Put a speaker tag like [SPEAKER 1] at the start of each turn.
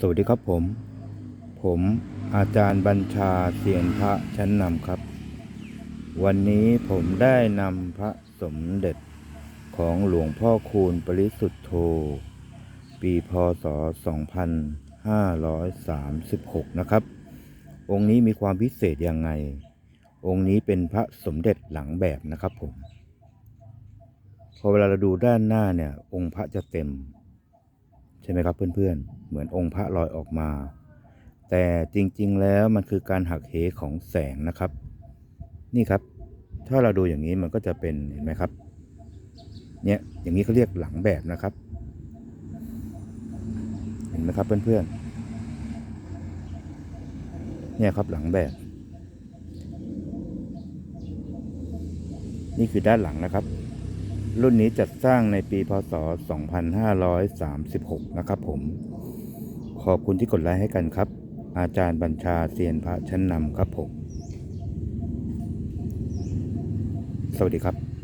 [SPEAKER 1] สวัสดีครับผม ผมอาจารย์บัญชาเสียนพระชั้นนำครับ วันนี้ผมได้นำพระสมเด็จของหลวงพ่อคูณปริสุทธโธ ปีพศ 2536 นะครับ องค์นี้มีความพิเศษยังไง องค์นี้เป็นพระสมเด็จหลังแบบนะครับผม พอเวลาเราดูด้านหน้าเนี่ย องค์พระจะเต็ม ช่ไหมครับเพื่อนๆ เหมือนองค์พระลอยออกมา แต่จริงๆ แล้วมันคือการหักเหของแสงนะครับ นี่ครับ ถ้าเราดูอย่างนี้มันก็จะเป็นเห็นไหมครับ เนี่ยอย่างนี้เขาเรียกหลังแบบนะครับ เห็นไหมครับเพื่อนๆ เนี่ยครับหลังแบบ นี่คือด้านหลังนะครับ รุ่นนี้จัดสร้างในปีพศ 2536 นะครับผม ขอบคุณที่กดไลค์ให้กันครับ อาจารย์บัญชาเซียนพระชั้นนำครับผม สวัสดีครับ